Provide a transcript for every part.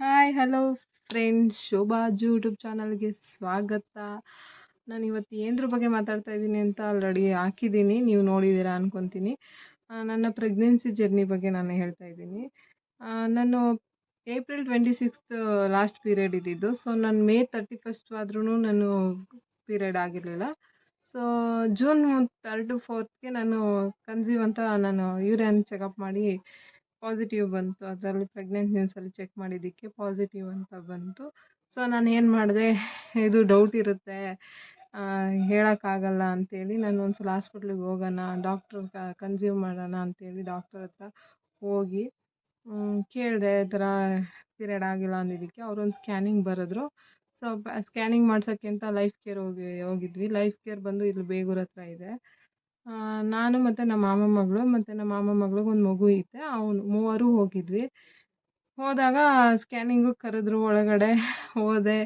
Hi hello friends Shobha's YouTube ಚಾನಲ್ಗೆ ಸ್ವಾಗತ. ನಾನು ಇವತ್ತು ಏನ್ರ ಬಗ್ಗೆ ಮಾತಾಡ್ತಾ ಇದ್ದೀನಿ ಅಂತ ಆಲ್ರೆಡಿ ಹಾಕಿದ್ದೀನಿ. ನೀವು ನೋಡಿದ್ದೀರಾ ಅನ್ಕೊತೀನಿ. ನನ್ನ ಪ್ರೆಗ್ನೆನ್ಸಿ ಜರ್ನಿ ಬಗ್ಗೆ ನಾನು ಹೇಳ್ತಾ ಇದ್ದೀನಿ. ನಾನು April twenty sixth last period ಇದ್ದಿದ್ದು. ಸೊ ನಾನು ಮೇ ತರ್ಟಿ ಫಸ್ಟ್ ಆದ್ರೂ ನಾನು ಪೀರಿಯಡ್ ಆಗಿರಲಿಲ್ಲ. ಸೊ ಜೂನ್ ತರ್ಡ್ ಫೋರ್ತ್ಗೆ ನಾನು ಕನ್ಸೀವ್ ಅಂತ ನಾನು ಯೂರಿಯನ್ ಚೆಕಪ್ ಮಾಡಿ ಪಾಸಿಟಿವ್ ಬಂತು. ಅದರಲ್ಲಿ ಪ್ರೆಗ್ನೆಂಟ್ ಚೆಕ್ ಮಾಡಿದ್ದಕ್ಕೆ ಪಾಸಿಟಿವ್ ಅಂತ ಬಂತು. ಸೊ ನಾನು ಏನು ಮಾಡಿದೆ? ಇದು ಡೌಟ್ ಇರುತ್ತೆ. ಹೇಳೋಕ್ಕಾಗಲ್ಲ ಅಂತೇಳಿ ನಾನು ಒಂದು ಸಲ ಹಾಸ್ಪಿಟ್ಲಿಗೆ ಹೋಗೋಣ ಡಾಕ್ಟ್ರ್ ಕನ್ಸ್ಯೂಮ್ ಮಾಡೋಣ ಅಂತೇಳಿ ಡಾಕ್ಟರ್ ಹತ್ರ ಹೋಗಿ ಕೇಳಿದೆ ಈ ಥರ ಪೀರಿಯಡ್ ಆಗಿಲ್ಲ ಅಂದಿದ್ದಕ್ಕೆ. ಅವರೊಂದು ಸ್ಕ್ಯಾನಿಂಗ್ ಬರೆದ್ರು. ಸೊ ಸ್ಕ್ಯಾನಿಂಗ್ ಮಾಡ್ಸೋಕ್ಕೆ ಅಂತ ಲೈಫ್ ಕೇರ್ ಹೋಗಿ, ಹೋಗಿದ್ವಿ. ಲೈಫ್ ಕೇರ್ ಬಂದು ಇಲ್ಲಿ ಬೇಗೂರ ಹತ್ರ ಇದೆ. ನಾನು ಮತ್ತು ನಮ್ಮ ಮಾಮ ಮಗಳು ಮತ್ತು ನಮ್ಮ ಮಾಮ ಮಗಳಿಗೆ ಒಂದು ಮಗು ಐತೆ. ಅವನು ಮೂವರು ಹೋಗಿದ್ವಿ. ಹೋದಾಗ ಸ್ಕ್ಯಾನಿಂಗು ಕರೆದ್ರು, ಒಳಗಡೆ ಹೋದೆ.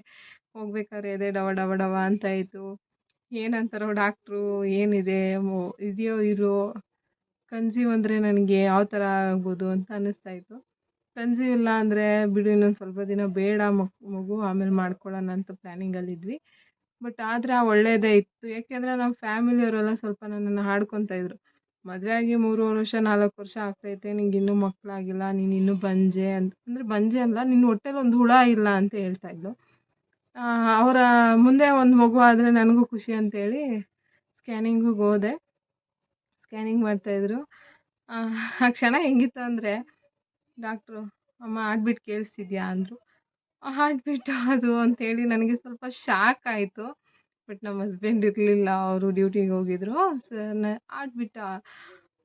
ಹೋಗ್ಬೇಕಾದ್ರೆ ಎದೆ ಡವ ಡವ ಡವ ಅಂತ ಇತ್ತು ಏನಂತಾರೋ ಡಾಕ್ಟ್ರು, ಏನಿದೆ ಇದೆಯೋ ಇರೋ ಕನ್ಸೀವ್ ಅಂದರೆ ನನಗೆ ಯಾವ ಥರ ಆಗ್ಬೋದು ಅಂತ ಅನ್ನಿಸ್ತಾ ಇತ್ತು. ಕನ್ಸೀವ್ ಇಲ್ಲ ಅಂದರೆ ಬಿಡು ಇನ್ನೊಂದು ಸ್ವಲ್ಪ ದಿನ ಬೇಡ ಮಗು ಆಮೇಲೆ ಮಾಡ್ಕೊಳ್ಳೋಣ ಅಂತ ಪ್ಲ್ಯಾನಿಂಗಲ್ಲಿದ್ವಿ ಬಟ್ ಆದರೆ ಒಳ್ಳೆಯದೇ ಇತ್ತು. ಯಾಕೆಂದರೆ ನಮ್ಮ ಫ್ಯಾಮಿಲಿಯವರೆಲ್ಲ ಸ್ವಲ್ಪ ನನ್ನನ್ನು ಹಾಡ್ಕೊತಾ ಇದ್ರು. ಮದುವೆ ಆಗಿ ಮೂರುವರೆ ವರ್ಷ, ನಾಲ್ಕು ವರ್ಷ ಆಗ್ತೈತೆ, ನಿಂಗೆ ಇನ್ನೂ ಮಕ್ಕಳಾಗಿಲ್ಲ ನೀನು ಇನ್ನೂ ಬಂಜೆ ಅಂತ ಅಂದರೆ ಬಂಜೆ ಅಲ್ಲ ನಿನ್ನ ಹೊಟ್ಟೆಲಿ ಒಂದು ಹುಳ ಇಲ್ಲ ಅಂತ ಹೇಳ್ತಾ ಇದ್ಲು ಅವರ ಮುಂದೆ ಒಂದು ಮಗು ಆದರೆ ನನಗೂ ಖುಷಿ ಅಂತೇಳಿ ಸ್ಕ್ಯಾನಿಂಗಿಗೆ ಹೋದೆ. ಸ್ಕ್ಯಾನಿಂಗ್ ಮಾಡ್ತಾಯಿದ್ರು ಆ ಕ್ಷಣ ಹೆಂಗಿತ್ತು ಅಂದರೆ ಡಾಕ್ಟ್ರು, ಅಮ್ಮ ಹಾರ್ಟ್ಬೀಟ್ ಕೇಳಿಸ್ತಿದ್ಯಾ? ಅಂದರು. ಹಾರ್ಟ್ಬೀಟ್ ಅದು ಅಂತೇಳಿ ನನಗೆ ಸ್ವಲ್ಪ ಶಾಕ್ ಆಯಿತು. ಬಟ್ ನಮ್ಮ ಹಸ್ಬೆಂಡ್ ಇರಲಿಲ್ಲ, ಅವರು ಡ್ಯೂಟಿಗೆ ಹೋಗಿದ್ರು. ಸರ್ನ ಹಾರ್ಟ್ಬೀಟಾ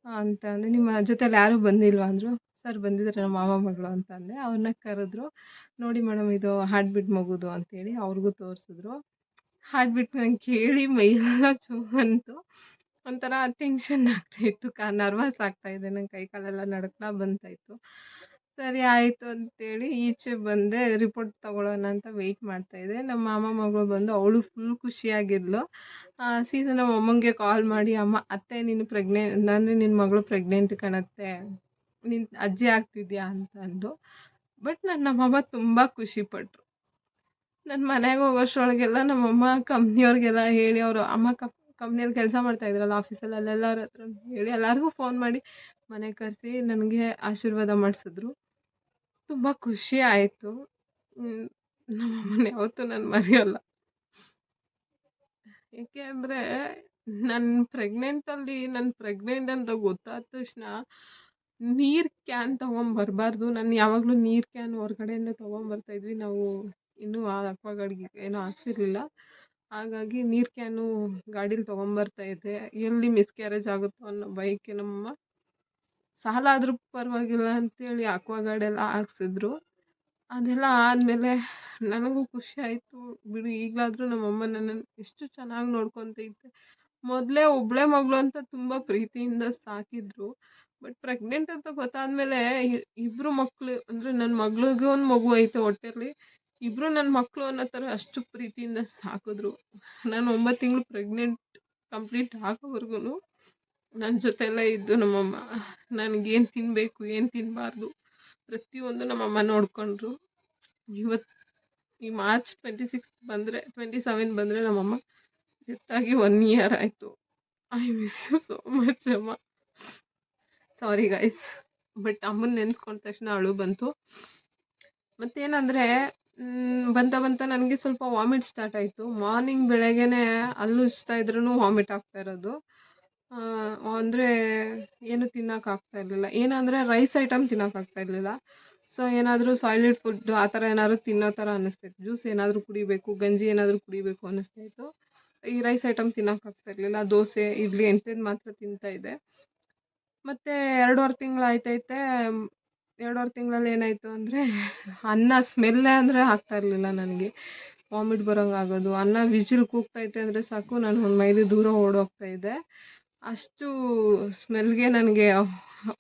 ಅಂತ ಅಂದರೆ ನಿಮ್ಮ ಜೊತೆಲಿ ಯಾರೂ ಬಂದಿಲ್ವಾ ಅಂದರು? ಸರ್, ಬಂದಿದ್ದಾರೆ ನಮ್ಮ ಮಾಮ ಮಗಳು ಅಂತ ಅಂದೆ ಅವ್ರನ್ನ ಕರೆದ್ರು. ನೋಡಿ ಮೇಡಮ್, ಇದು ಹಾಡ್ಬಿಟ್ಟು ಮಗುದು ಅಂತೇಳಿ ಅವ್ರಿಗೂ ತೋರಿಸಿದ್ರು. ಹಾಡ್ಬಿಟ್ಟು ನಂಗೆ ಕೇಳಿ ಮೈಯೆಲ್ಲ ಚೂ ಅಂತು ಒಂಥರ ಟೆನ್ಷನ್ ಆಗ್ತಾಯಿತ್ತು ಕಾ ನರ್ವಸ್ ಆಗ್ತಾಯಿದೆ ನಂಗೆ ಕೈ ಕಾಲೆಲ್ಲ ನಡುಕ್ತಾ ಬಂತಾಯಿತ್ತು ಸರಿ ಆಯಿತು ಅಂತೇಳಿ ಈಚೆ ಬಂದೆ ರಿಪೋರ್ಟ್ ತಗೊಳ್ಳೋಣ ಅಂತ ವೆಯ್ಟ್ ಮಾಡ್ತಾಯಿದ್ದೆ ನಮ್ಮ ಮಾಮ ಮಗಳು ಬಂದು ಅವಳು ಫುಲ್ ಖುಷಿಯಾಗಿದ್ಲು. ಸೀದಾ ನಮ್ಮ ಅಮ್ಮಂಗೆ ಕಾಲ್ ಮಾಡಿ, ಅಮ್ಮ, ಅತ್ತೆ ನೀನು ಪ್ರೆಗ್ನೆ ಅಂದರೆ ನಿನ್ನ ಮಗಳು ಪ್ರೆಗ್ನೆಂಟ್ ಕಾಣತ್ತೆ. ನಿನ್ನ ಅಜ್ಜಿ ಆಗ್ತಿದ್ಯಾ? ಅಂತ ಅಂದು ಬಟ್ ನನ್ನ ನಮ್ಮಮ್ಮ ತುಂಬ ಖುಷಿಪಟ್ಟರು ನನ್ನ ಮನೆಗೆ ಹೋಗೋಷ್ರೊಳಗೆಲ್ಲ ನಮ್ಮಮ್ಮ ಕಂಪ್ನಿಯವ್ರಿಗೆಲ್ಲ ಹೇಳಿ, ಅವರು, ಅಮ್ಮ, ಕಪ್ ಕಂಪ್ನಿಯಲ್ಲಿ ಕೆಲಸ ಮಾಡ್ತಾ ಇದ್ರಲ್ಲ ಆಫೀಸಲ್ಲಿ ಅಲ್ಲೆಲ್ಲರ ಹತ್ರ? ಹೇಳಿ ಎಲ್ಲರಿಗೂ ಫೋನ್ ಮಾಡಿ ಮನೆಗೆ ಕರೆಸಿ ನನಗೆ ಆಶೀರ್ವಾದ ಮಾಡಿಸಿದ್ರು. ತುಂಬ ಖುಷಿ ಆಯಿತು. ನಮ್ಮಮ್ಮನ ಯಾವತ್ತೂ ನಾನು ಮರೆಯಲ್ಲ. ಏಕೆ ಅಂದರೆ ನನ್ನ ಪ್ರೆಗ್ನೆಂಟಲ್ಲಿ ನಾನು ಪ್ರೆಗ್ನೆಂಟ್ ಅಂತ ಗೊತ್ತಾದ ತಕ್ಷಣ ನೀರು ಕ್ಯಾನ್ ತೊಗೊಂಬರ್ಬಾರ್ದು. ನಾನು ಯಾವಾಗಲೂ ನೀರು ಕ್ಯಾನ್ ಹೊರ್ಗಡೆಯಿಂದ ತೊಗೊಂಬರ್ತಾಯಿದ್ವಿ ನಾವು ಇನ್ನೂ ಆ ಅಕ್ವಾಗಾರ್ಡ್ಗೆ ಏನೂ ಹಾಕ್ಸಿರ್ಲಿಲ್ಲ. ಹಾಗಾಗಿ ನೀರು ಕ್ಯಾನು ಗಾಡೀಲಿ ತೊಗೊಂಬರ್ತಾಯಿದ್ದೆ ಎಲ್ಲಿ ಮಿಸ್ಕ್ಯಾರೇಜ್ ಆಗುತ್ತೋ ಅನ್ನೋ ಭಯಕ್ಕೆ ನಮ್ಮಮ್ಮ ಸಾಲ ಪರವಾಗಿಲ್ಲ ಅಂತೇಳಿ ಅಕ್ವಾಗಾರ್ಡೆಲ್ಲ ಹಾಕ್ಸಿದ್ರು. ಅದೆಲ್ಲ ಆದಮೇಲೆ ನನಗೂ ಖುಷಿ ಆಯಿತು. ಬಿಡು, ಈಗಲಾದರೂ ನಮ್ಮಮ್ಮ ನನ್ನನ್ನು ಎಷ್ಟು ಚೆನ್ನಾಗಿ ನೋಡ್ಕೊತೈತೆ. ಮೊದಲೇ ಒಬ್ಬಳೇ ಮಗಳು ಅಂತ ತುಂಬ ಪ್ರೀತಿಯಿಂದ ಸಾಕಿದ್ರು. ಬಟ್ ಪ್ರೆಗ್ನೆಂಟ್ ಅಂತ ಗೊತ್ತಾದಮೇಲೆ ಇಬ್ಬರು ಮಕ್ಕಳು ಅಂದರೆ ನನ್ನ ಮಗಳಿಗೂ ಒಂದು ಮಗು ಐತೆ ಹೊಟ್ಟೆಲಿ ಇಬ್ಬರು ನನ್ನ ಮಕ್ಕಳು ಅನ್ನೋ ಥರ ಅಷ್ಟು ಪ್ರೀತಿಯಿಂದ ಸಾಕಿದ್ರು. ನಾನು ಒಂಬತ್ತು ತಿಂಗಳು ಪ್ರೆಗ್ನೆಂಟ್ ಕಂಪ್ಲೀಟ್ ಆಗೋವರೆಗೂ ನನ್ನ ಜೊತೆಲ್ಲ ಇದ್ದು ನಮ್ಮಮ್ಮ. ನನಗೇನು ತಿನ್ನಬೇಕು ಏನು ತಿನ್ನಬಾರ್ದು ಪ್ರತಿಯೊಂದು ನಮ್ಮಮ್ಮ ನೋಡಿಕೊಂಡ್ರು. ಇವತ್ತು ಈ ಮಾರ್ಚ್ ಟ್ವೆಂಟಿ ಸಿಕ್ಸ್ ಬಂದರೆ ಟ್ವೆಂಟಿ ಸೆವೆನ್ ಬಂದರೆ ನಮ್ಮಮ್ಮ ಡೆತ್ತಾಗಿ ಒನ್ ಇಯರ್ ಆಯಿತು. I miss you so much ಅಮ್ಮ. ಸಾರಿ ಗೈಸ್ ಬಟ್ ಅಮ್ಮನ ನೆನೆಸ್ಕೊಂಡ ತಕ್ಷಣ ಅಳು ಬಂತು. ಮತ್ತೇನಂದರೆ ಬಂತ ಬಂತ ನನಗೆ ಸ್ವಲ್ಪ ವಾಮಿಟ್ ಸ್ಟಾರ್ಟ್ ಆಯಿತು. ಮಾರ್ನಿಂಗ್ ಬೆಳಗ್ಗೆನೇ ಹಲ್ಲು ಉಜ್ತಾ ಇದ್ರೂ ವಾಮಿಟ್ ಆಗ್ತಾ ಇರೋದು. ಅಂದರೆ ಏನು ತಿನ್ನೋಕ್ಕಾಗ್ತಾ ಇರಲಿಲ್ಲ. ಏನಂದರೆ ರೈಸ್ ಐಟಮ್ ತಿನ್ನೋಕ್ಕಾಗ್ತಾ ಇರಲಿಲ್ಲ. ಸೊ ಏನಾದರೂ ಸಾಲಿಡ್ ಫುಡ್ ಆ ಥರ ಏನಾದರೂ ತಿನ್ನೋ ಥರ ಅನ್ನಿಸ್ತಾಯಿತ್ತು ಜ್ಯೂಸ್ ಏನಾದರೂ ಕುಡಿಬೇಕು, ಗಂಜಿ ಏನಾದರೂ ಕುಡಿಬೇಕು ಅನ್ನಿಸ್ತಾಯಿತ್ತು ಈ ರೈಸ್ ಐಟಮ್ ತಿನ್ನೋಕ್ಕಾಗ್ತಾ ಇರಲಿಲ್ಲ. ದೋಸೆ, ಇಡ್ಲಿ ಎಂಥದ್ದು ಮಾತ್ರ ತಿಂತಾಯಿದ್ದೆ ಮತ್ತು ಎರಡೂವರೆ ತಿಂಗಳು ಆಯ್ತೈತೆ ಎರಡೂವರೆ ತಿಂಗಳಲ್ಲಿ ಏನಾಯಿತು ಅಂದರೆ ಅನ್ನ ಸ್ಮೆಲ್ಲೇ ಅಂದರೆ ಆಗ್ತಾ ಇರಲಿಲ್ಲ ನನಗೆ. ವಾಮಿಟ್ ಬರೋಂಗೆ ಆಗೋದು ಅನ್ನ ವಿಜಿಲ್ ಕೂಗ್ತೈತೆ ಅಂದರೆ ಸಾಕು. ನಾನು ಮೈಲಿ ದೂರ ಓಡೋಗ್ತಾ ಇದ್ದೆ. ಅಷ್ಟು ಸ್ಮೆಲ್ಗೆ ನನಗೆ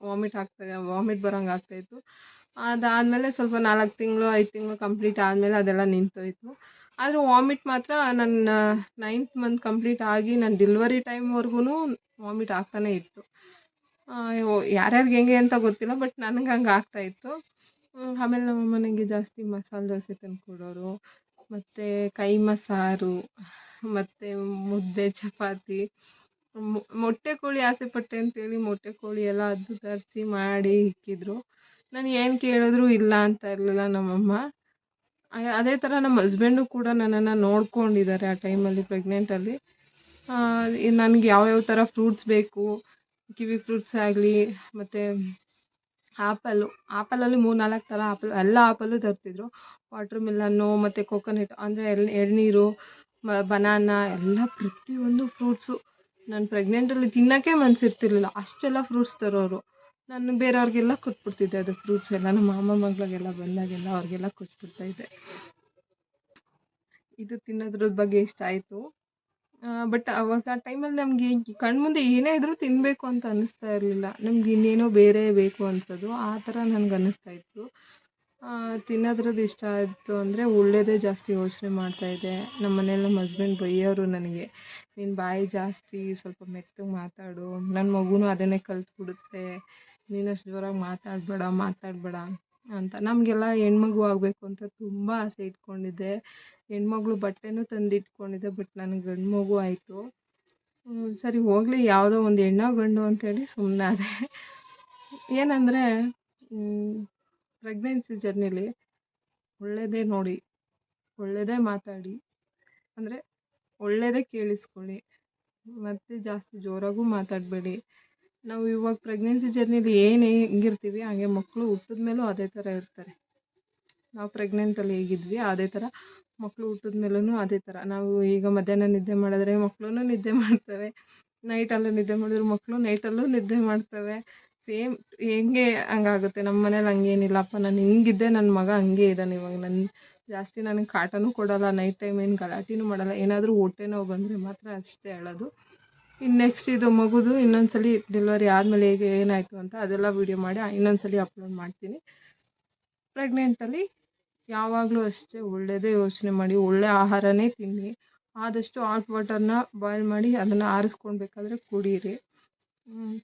ವಾಮಿಟ್ ಆಗ್ತಾ ವಾಮಿಟ್ ಬರೋಂಗೆ ಆಗ್ತಾಯಿತ್ತು ಅದಾದಮೇಲೆ ಸ್ವಲ್ಪ ನಾಲ್ಕು ತಿಂಗಳು, ಐದು ತಿಂಗಳು ಕಂಪ್ಲೀಟ್ ಆದಮೇಲೆ ಅದೆಲ್ಲ ನಿಂತೋಯ್ತು. ಆದರೆ ವಾಮಿಟ್ ಮಾತ್ರ ನನ್ನ ನೈನ್ತ್ ಮಂತ್ ಕಂಪ್ಲೀಟ್ ಆಗಿ ನನ್ನ ಡೆಲಿವರಿ ಟೈಮ್ವರೆಗೂ ವಾಮಿಟ್ ಆಗ್ತಾನೇ ಇತ್ತು. ಯಾರ್ಯಾರಿಗೆ ಹೆಂಗೆ ಅಂತ ಗೊತ್ತಿಲ್ಲ, ಬಟ್ ನನಗೆ ಹಂಗೆ ಆಗ್ತಾಯಿತ್ತು ಆಮೇಲೆ ನಮ್ಮಮ್ಮ ನನಗೆ ಜಾಸ್ತಿ ಮಸಾಲೆ ದೋಸೆ ತಂದುಕೊಡೋರು ಮತ್ತು ಕೈ ಮಸಾರು, ಮತ್ತು ಮುದ್ದೆ ಚಪಾತಿ ಮೊಟ್ಟೆ ಕೋಳಿ ಆಸೆ ಪಟ್ಟೆ ಅಂತೇಳಿ ಮೊಟ್ಟೆ ಕೋಳಿ ಎಲ್ಲ ಅದು ತರಿಸಿ ಮಾಡಿ ಇಕ್ಕಿದ್ರು. ನಾನು ಏನು ಕೇಳಿದ್ರು ಇಲ್ಲ ಅಂತ ಇರಲಿಲ್ಲ ನಮ್ಮಮ್ಮ. ಅದೇ ಥರ ನಮ್ಮ ಹಸ್ಬೆಂಡು ಕೂಡ ನನ್ನನ್ನು ನೋಡ್ಕೊಂಡಿದ್ದಾರೆ ಆ ಟೈಮಲ್ಲಿ ಪ್ರೆಗ್ನೆಂಟಲ್ಲಿ ನನಗೆ ಯಾವ್ಯಾವ ಥರ ಫ್ರೂಟ್ಸ್ ಬೇಕು, ಕಿವಿ ಫ್ರೂಟ್ಸ್ ಆಗಲಿ, ಮತ್ತು ಆ್ಯಪಲ್ಲು ಆ್ಯಪಲಲ್ಲಿ ಮೂರು ನಾಲ್ಕು ಥರ ಆ್ಯಪಲ್ ಎಲ್ಲ ಆ್ಯಪಲ್ಲು ತರ್ತಿದ್ರು. ವಾಟ್ರ್ ಮಿಲನ್ನು ಮತ್ತು ಕೊಕೊನಟ್ ಅಂದರೆ ಎಳ್, ಎಳನೀರು ಬನಾನ ಎಲ್ಲ ಪ್ರತಿಯೊಂದು ಫ್ರೂಟ್ಸು ನಾನು ಪ್ರೆಗ್ನೆಂಟಲ್ಲಿ ತಿನ್ನೋಕ್ಕೆ ಮನಸ್ಸಿರ್ತಿರ್ಲಿಲ್ಲ ಅಷ್ಟೆಲ್ಲ ಫ್ರೂಟ್ಸ್ ತರೋರು. ನಾನು ಬೇರೆಯವ್ರಿಗೆಲ್ಲ ಕೊಟ್ಬಿಡ್ತಿದ್ದೆ ಅದು ಫ್ರೂಟ್ಸ್ ಎಲ್ಲ. ನಮ್ಮ ಮಾಮ ಮಗಳಿಗೆಲ್ಲ ಬಂದಾಗೆಲ್ಲ ಅವ್ರಿಗೆಲ್ಲ ಕೊಟ್ಬಿಡ್ತಾಯಿದ್ದೆ ಇದು ತಿನ್ನೋದ್ರ ಬಗ್ಗೆ ಇಷ್ಟ ಆಯಿತು. ಬಟ್ ಅವಾಗ ಆ ಟೈಮಲ್ಲಿ ನಮಗೆ ಕಣ್ಮುಂದೆ ಏನೇ ಇದ್ದರೂ ತಿನ್ನಬೇಕು ಅಂತ ಅನ್ನಿಸ್ತಾ ಇರಲಿಲ್ಲ. ನಮ್ಗೆ ಇನ್ನೇನೋ ಬೇರೆ ಬೇಕು ಅನ್ಸೋದು. ಆ ಥರ ನನಗೆ ಅನ್ನಿಸ್ತಾ ಇತ್ತು. ತಿನ್ನೋದ್ರದ್ದು ಇಷ್ಟ ಆಯಿತು ಅಂದರೆ ಒಳ್ಳೆಯದೇ ಜಾಸ್ತಿ ಯೋಚನೆ ಮಾಡ್ತಾಯಿದ್ದೆ ನಮ್ಮ ಮನೇಲಿ ನಮ್ಮ ಹಸ್ಬೆಂಡ್ ಬೈಯೋರು ನನಗೆ. ನಿನ್ನ ಬಾಯಿ ಜಾಸ್ತಿ, ಸ್ವಲ್ಪ ಮೆತ್ತಗೆ ಮಾತಾಡು. ನನ್ನ ಮಗುನೂ ಅದನ್ನೇ ಕಲ್ತ್ಬಿಡುತ್ತೆ. ನೀನು ಅಷ್ಟು ಜೋರಾಗಿ ಮಾತಾಡಬೇಡ ಮಾತಾಡಬೇಡ ಅಂತ. ನಮಗೆಲ್ಲ ಹೆಣ್ಮಗು ಆಗಬೇಕು ಅಂತ ತುಂಬ ಆಸೆ ಇಟ್ಕೊಂಡಿದ್ದೆ. ಹೆಣ್ಮಗಳು ಬಟ್ಟೆನೂ ತಂದು ಇಟ್ಕೊಂಡಿದ್ದೆ ಬಟ್ ನನಗೆ ಗಂಡು ಮಗು ಆಯಿತು. ಸರಿ ಹೋಗಲಿ, ಯಾವುದೋ ಒಂದು ಹೆಣ್ಣೋ ಗಂಡು ಅಂತೇಳಿ ಸುಮ್ಮನಾದೆ ಏನಂದರೆ ಪ್ರೆಗ್ನೆನ್ಸಿ ಜರ್ನಿಲಿ ಒಳ್ಳೆಯದೇ ನೋಡಿ ಒಳ್ಳೆಯದೇ ಮಾತಾಡಿ, ಅಂದರೆ ಒಳ್ಳೆಯದೇ ಕೇಳಿಸ್ಕೊಳ್ಳಿ, ಮತ್ತು ಜಾಸ್ತಿ ಜೋರಾಗೂ ಮಾತಾಡಬೇಡಿ. ನಾವು ಇವಾಗ ಪ್ರೆಗ್ನೆನ್ಸಿ ಜರ್ನಿಲಿ ಏನು ಹೆಂಗಿರ್ತೀವಿ, ಹಾಗೆ ಮಕ್ಕಳು ಹುಟ್ಟಿದ ಮೇಲೂ ಅದೇ ಥರ ಇರ್ತಾರೆ. ನಾವು ಪ್ರೆಗ್ನೆಂಟಲ್ಲಿ ಹೇಗಿದ್ವಿ, ಅದೇ ಥರ ಮಕ್ಕಳು ಹುಟ್ಟಿದ ಮೇಲೂ ಅದೇ ಥರ. ನಾವು ಈಗ ಮಧ್ಯಾಹ್ನ ನಿದ್ದೆ ಮಾಡಿದ್ರೆ ಮಕ್ಕಳು ನಿದ್ದೆ ಮಾಡ್ತವೆ ನೈಟಲ್ಲೂ ನಿದ್ದೆ ಮಾಡಿದ್ರೆ ಮಕ್ಕಳು ನೈಟಲ್ಲೂ ನಿದ್ದೆ ಮಾಡ್ತವೆ. ಸೇಮ್ ಹೆಂಗೆ ಹಂಗಾಗುತ್ತೆ? ನಮ್ಮ ಮನೇಲಿ ಹಂಗೇನಿಲ್ಲಪ್ಪ ನಾನು ಹಿಂಗಿದ್ದೆ ನನ್ನ ಮಗ ಹಂಗೆ ಇದ್ದಾನೆ ಇವಾಗ. ನನ್ನ ಜಾಸ್ತಿ ನನಗೆ ಕಾಟನೂ ಕೊಡೋಲ್ಲ ನೈಟ್ ಟೈಮ್ ಏನು ಗಲಾಟೆನೂ ಮಾಡಲ್ಲ. ಏನಾದರೂ ಹೊಟ್ಟೆ ನೋವು ಬಂದರೆ ಮಾತ್ರ ಅಷ್ಟೇ ಹೇಳೋದು. ಇನ್ನು ನೆಕ್ಸ್ಟ್ ಇದು ಮಗುದು ಇನ್ನೊಂದು ಸಲ ಡೆಲಿವರಿ ಆದಮೇಲೆ ಹೇಗೆ, ಏನಾಯಿತು ಅಂತ ಅದೆಲ್ಲ ವಿಡಿಯೋ ಮಾಡಿ ಇನ್ನೊಂದು ಸಲ ಅಪ್ಲೋಡ್ ಮಾಡ್ತೀನಿ. ಪ್ರೆಗ್ನೆಂಟಲ್ಲಿ ಯಾವಾಗಲೂ ಅಷ್ಟೇ ಒಳ್ಳೆಯದೇ ಯೋಚನೆ ಮಾಡಿ, ಒಳ್ಳೆ ಆಹಾರನೇ ತಿನ್ನಿ. ಆದಷ್ಟು ಹಾಟ್ ವಾಟರ್ನ ಬಾಯ್ಲ್ ಮಾಡಿ, ಅದನ್ನು ಆರಿಸ್ಕೊಳ್ಬೇಕಾದ್ರೆ ಕುಡೀರಿ.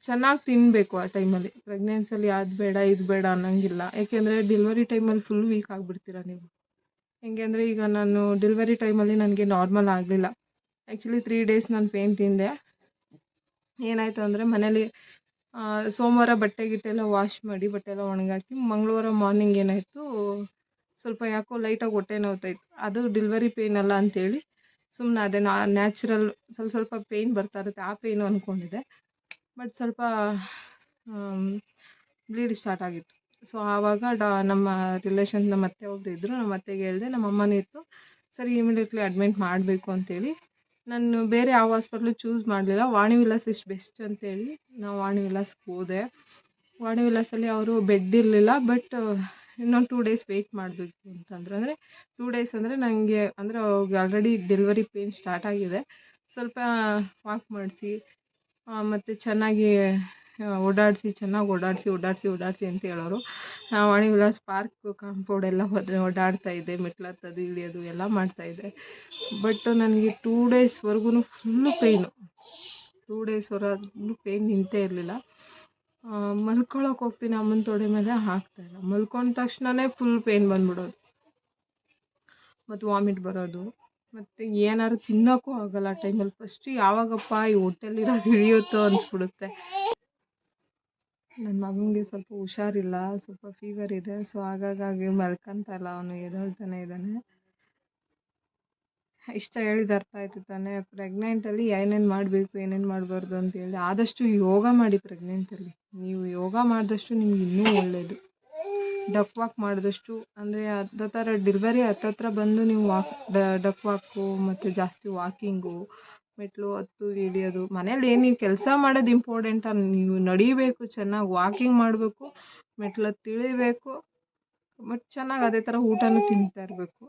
ಚೆನ್ನಾಗಿ ತಿನ್ನಬೇಕು ಆ ಟೈಮಲ್ಲಿ ಪ್ರೆಗ್ನೆನ್ಸಲ್ಲಿ ಅದು ಬೇಡ, ಇದು ಬೇಡ ಅನ್ನೋಂಗಿಲ್ಲ. ಏಕೆಂದರೆ ಡೆಲಿವರಿ ಟೈಮಲ್ಲಿ ಫುಲ್ ವೀಕ್ ಆಗಿಬಿಡ್ತೀರ ನೀವು. ಹೆಂಗೆ ಅಂದರೆ ಈಗ ನಾನು ಡೆಲಿವರಿ ಟೈಮಲ್ಲಿ ನನಗೆ ನಾರ್ಮಲ್ ಆಗಲಿಲ್ಲ. ಆ್ಯಕ್ಚುಲಿ ತ್ರೀ ಡೇಸ್ ನಾನು ಪೇನ್ ತಿಂದೆ. ಏನಾಯಿತು ಅಂದರೆ ಮನೇಲಿ ಸೋಮವಾರ ಬಟ್ಟೆ ಗಿಟ್ಟೆ ಎಲ್ಲ ವಾಶ್ ಮಾಡಿ, ಬಟ್ಟೆ ಎಲ್ಲ ಒಣಗಾಕಿ, ಮಂಗಳವಾರ ಮಾರ್ನಿಂಗ್ ಏನಾಯಿತು, ಸ್ವಲ್ಪ ಯಾಕೋ ಲೈಟಾಗಿ ಹೊಟ್ಟೆ ನೋವ್ತಾಯಿತ್ತು. ಅದು ಡೆಲಿವರಿ ಪೇನ್ ಅಲ್ಲ ಅಂತೇಳಿ ಸುಮ್ಮನೆ ಅದೇ ನ್ಯಾಚುರಲ್ ಸ್ವಲ್ಪ ಸ್ವಲ್ಪ ಪೇಯ್ನ್ ಬರ್ತಾ ಇರುತ್ತೆ, ಆ ಪೇಯ್ನು ಅಂದ್ಕೊಂಡಿದ್ದೆ ಬಟ್ ಸ್ವಲ್ಪ ಬ್ಲೀಡ್ ಸ್ಟಾರ್ಟ್ ಆಗಿತ್ತು. ಸೊ, ಆವಾಗ ಡಾ, ನಮ್ಮ ರಿಲೇಷನ್ ನಮ್ಮ ಅತ್ತೆ ಒಬ್ರು ಇದ್ದರು ನಮ್ಮ ಅತ್ತೆಗೆ ಹೇಳಿದೆ, ನಮ್ಮ ಅಮ್ಮನೂ ಇತ್ತು. ಸರಿ, ಇಮಿಡಿಯೇಟ್ಲಿ ಅಡ್ಮಿಟ್ ಮಾಡಬೇಕು ಅಂತೇಳಿ. ನಾನು ಬೇರೆ ಯಾವ ಹಾಸ್ಪಿಟ್ಲು ಚೂಸ್ ಮಾಡಲಿಲ್ಲ. ವಾಣಿ ವಿಲಾಸ್ ಇಸ್ ಬೆಸ್ಟ್ ಅಂತೇಳಿ ನಾವು ವಾಣಿ ವಿಲಾಸ್ಗೆ ಹೋದೆ. ವಾಣಿ ವಿಲಾಸಲ್ಲಿ ಅವರು ಬೆಡ್ ಇರಲಿಲ್ಲ, ಬಟ್, ಇನ್ನೊಂದು ಟೂ ಡೇಸ್ ವೆಯ್ಟ್ ಮಾಡಬೇಕು ಅಂತಂದ್ರೆ. ಅಂದರೆ, ಟೂ ಡೇಸ್ ಅಂದರೆ ನನಗೆ ಅಂದರೆ ಅವ್ರಿಗೆ ಆಲ್ರೆಡಿ ಡೆಲಿವರಿ ಪೇನ್ ಸ್ಟಾರ್ಟ್ ಆಗಿದೆ. ಸ್ವಲ್ಪ ವಾಕ್ ಮಾಡಿಸಿ ಮತ್ತು ಚೆನ್ನಾಗಿ ಓಡಾಡಿಸಿ ಚೆನ್ನಾಗಿ ಓಡಾಡಿಸಿ ಓಡಾಡಿಸಿ ಓಡಾಡಿಸಿ ಅಂತ ಹೇಳೋರು. ವಾಣಿ ವಿಲಾಸ್ ಪಾರ್ಕ್, ಕಾಂಪೌಂಡ್ ಎಲ್ಲ ಹೋದರೆ ಓಡಾಡ್ತಾ ಇದ್ದೆ ಮೆಟ್ಲು ಹತ್ತೋದು ಇಳಿಯೋದು ಎಲ್ಲ ಮಾಡ್ತಾಯಿದ್ದೆ ಬಟ್ ನನಗೆ ಟೂ ಡೇಸ್ವರೆಗೂ ಫುಲ್ಲು ಪೇಯ್ನು ಟೂ ಡೇಸ್ವರೆಗೂ ಪೇಯ್ನ್ ನಿಂತೇ ಇರಲಿಲ್ಲ. ಮಲ್ಕೊಳಕ್ಕೆ ಹೋಗ್ತೀನಿ ಅಮ್ಮನ ತೊಡೆ ಮೇಲೆ ಆಗ್ತಾಯಿಲ್ಲ ಮಲ್ಕೊಂಡ ತಕ್ಷಣವೇ ಫುಲ್ ಪೇಯ್ನ್ ಬಂದ್ಬಿಡೋದು. ಮತ್ತು ವಾಮಿಟ್ ಬರೋದು. ಮತ್ತು ಏನಾದ್ರು ತಿನ್ನೋಕ್ಕೂ ಆಗಲ್ಲ ಆ ಟೈಮಲ್ಲಿ ಫಸ್ಟು ಯಾವಾಗಪ್ಪ ಈ ಹೋಟೆಲಿರೋದು ಹಿಡಿಯುತ್ತೋ ಅನಿಸ್ಬಿಡುತ್ತೆ. ನನ್ನ ಮಗನಿಗೆ ಸ್ವಲ್ಪ ಹುಷಾರಿಲ್ಲ, ಸ್ವಲ್ಪ ಫೀವರ್ ಇದೆ ಸೊ ಹಾಗಾಗಿ ಮಲ್ಕೊಂತಲ್ಲ ಅವನು ಎದ್ದೇಳ್ತಾನೆ ಇದ್ದಾನೆ. ಇಷ್ಟ ಹೇಳಿದ ಅರ್ಥ ಆಯಿತು ತಾನೇ. ಪ್ರೆಗ್ನೆಂಟಲ್ಲಿ ಏನೇನು ಮಾಡಬೇಕು, ಏನೇನು ಮಾಡಬಾರ್ದು ಅಂತೇಳಿ ಆದಷ್ಟು ಯೋಗ ಮಾಡಿ ಪ್ರೆಗ್ನೆಂಟಲ್ಲಿ ನೀವು ಯೋಗ ಮಾಡಿದಷ್ಟು ನಿಮ್ಗೆ ಇನ್ನೂ ಒಳ್ಳೆಯದು ಡಕ್ ವಾಕ್ ಮಾಡಿದಷ್ಟು, ಅಂದರೆ ಅದೇ ಥರ ಡೆಲಿವರಿ ಹತ್ತತ್ರ ಬಂದು ನೀವು ವಾಕ್ ಡಕ್ ವಾಕು ಮತ್ತು ಜಾಸ್ತಿ ವಾಕಿಂಗು ಮೆಟ್ಲು ಹತ್ತು ಇಳಿಯೋದು ಮನೇಲಿ ಏನು ನೀವು ಕೆಲಸ ಮಾಡೋದು ಇಂಪಾರ್ಟೆಂಟ ನೀವು ನಡಿಬೇಕು, ಚೆನ್ನಾಗಿ ವಾಕಿಂಗ್ ಮಾಡಬೇಕು, ಮೆಟ್ಲು ತಿಳಿಬೇಕು ಇಳಿಬೇಕು ಮತ್ತು ಚೆನ್ನಾಗಿ ಅದೇ ಥರ ಊಟನೂ ತಿಂತಾ ಇರಬೇಕು.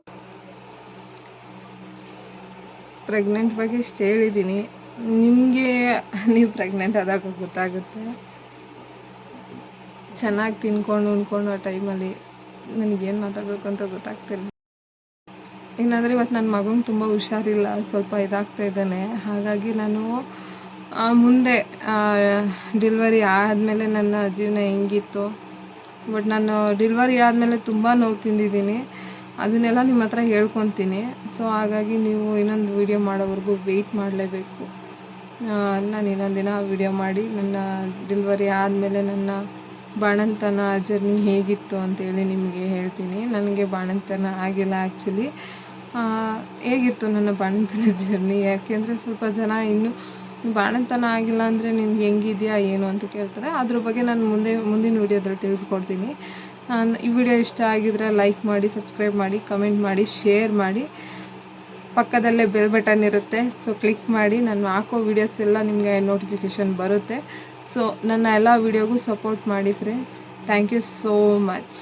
ಪ್ರೆಗ್ನೆಂಟ್ ಬಗ್ಗೆ ಇಷ್ಟು ಹೇಳಿದ್ದೀನಿ ನಿಮಗೆ, ನೀವು ಪ್ರೆಗ್ನೆಂಟ್ ಆದಾಗ ಗೊತ್ತಾಗುತ್ತೆ. ಚೆನ್ನಾಗಿ ತಿನ್ಕೊಂಡು ಉಣ್ಕೊಂಡು ಆ ಟೈಮಲ್ಲಿ ನನಗೇನು ಮಾತಾಡಬೇಕು ಅಂತ ಗೊತ್ತಾಗ್ತಿಲ್ಲ ಏನಂದರೆ ಇವತ್ತು ನನ್ನ ಮಗಂಗೆ ತುಂಬ ಹುಷಾರಿಲ್ಲ, ಸ್ವಲ್ಪ ಇದಾಗ್ತಾ ಇದ್ದಾನೆ. ಹಾಗಾಗಿ ನಾನು ಮುಂದೆ ಡೆಲಿವರಿ ಆದಮೇಲೆ ನನ್ನ ಜೀವನ ಹೆಂಗಿತ್ತು. ಬಟ್ ನಾನು ಡೆಲಿವರಿ ಆದಮೇಲೆ ತುಂಬ ನೋವು ತಿಂದಿದ್ದೀನಿ. ಅದನ್ನೆಲ್ಲ ನಿಮ್ಮ ಹತ್ರ ಹೇಳ್ಕೊತೀನಿ. ಸೊ ಹಾಗಾಗಿ ನೀವು ಇನ್ನೊಂದು ವಿಡಿಯೋ ಮಾಡೋವರೆಗೂ ವೆಯ್ಟ್ ಮಾಡಲೇಬೇಕು. ನಾನು ಇನ್ನೊಂದು ದಿನ ವಿಡಿಯೋ ಮಾಡಿ ನನ್ನ ಡೆಲಿವರಿ ಆದಮೇಲೆ ನನ್ನ ಬಾಣಂತನ ಜರ್ನಿ ಹೇಗಿತ್ತು ಅಂತೇಳಿ ನಿಮಗೆ ಹೇಳ್ತೀನಿ. ನನಗೆ ಬಾಣಂತನ ಆಗಿಲ್ಲ ಆ್ಯಕ್ಚುಲಿ ಹೇಗಿತ್ತು ನನ್ನ ಬಾಣಂತನ ಜರ್ನಿ ಯಾಕೆಂದರೆ ಸ್ವಲ್ಪ ಜನ ಇನ್ನೂ ಬಾಣಂತನ ಆಗಿಲ್ಲ ಅಂದರೆ ನಿನ್ಗೆ ಹೆಂಗಿದೆಯಾ, ಏನು ಅಂತ ಕೇಳ್ತಾರೆ. ಅದ್ರ ಬಗ್ಗೆ ನಾನು ಮುಂದೆ, ಮುಂದಿನ ವೀಡಿಯೋದಲ್ಲಿ ತಿಳಿಸ್ಕೊಡ್ತೀನಿ. ಈ ವಿಡಿಯೋ ಇಷ್ಟ ಆಗಿದ್ರೆ ಲೈಕ್ ಮಾಡಿ ಸಬ್ಸ್ಕ್ರೈಬ್ ಮಾಡಿ ಕಮೆಂಟ್ ಮಾಡಿ ಶೇರ್ ಮಾಡಿ. ಪಕ್ಕದಲ್ಲೇ ಬೆಲ್ ಬಟನ್ ಇರುತ್ತೆ. ಸೊ ಕ್ಲಿಕ್ ಮಾಡಿ. ನಾನು ಹಾಕೋ ವೀಡಿಯೋಸ್ ಎಲ್ಲ ನಿಮಗೆ ನೋಟಿಫಿಕೇಷನ್ ಬರುತ್ತೆ. ಸೊ ನನ್ನ ಎಲ್ಲ ವೀಡಿಯೋಗೂ ಸಪೋರ್ಟ್ ಮಾಡಿ friend thank you so much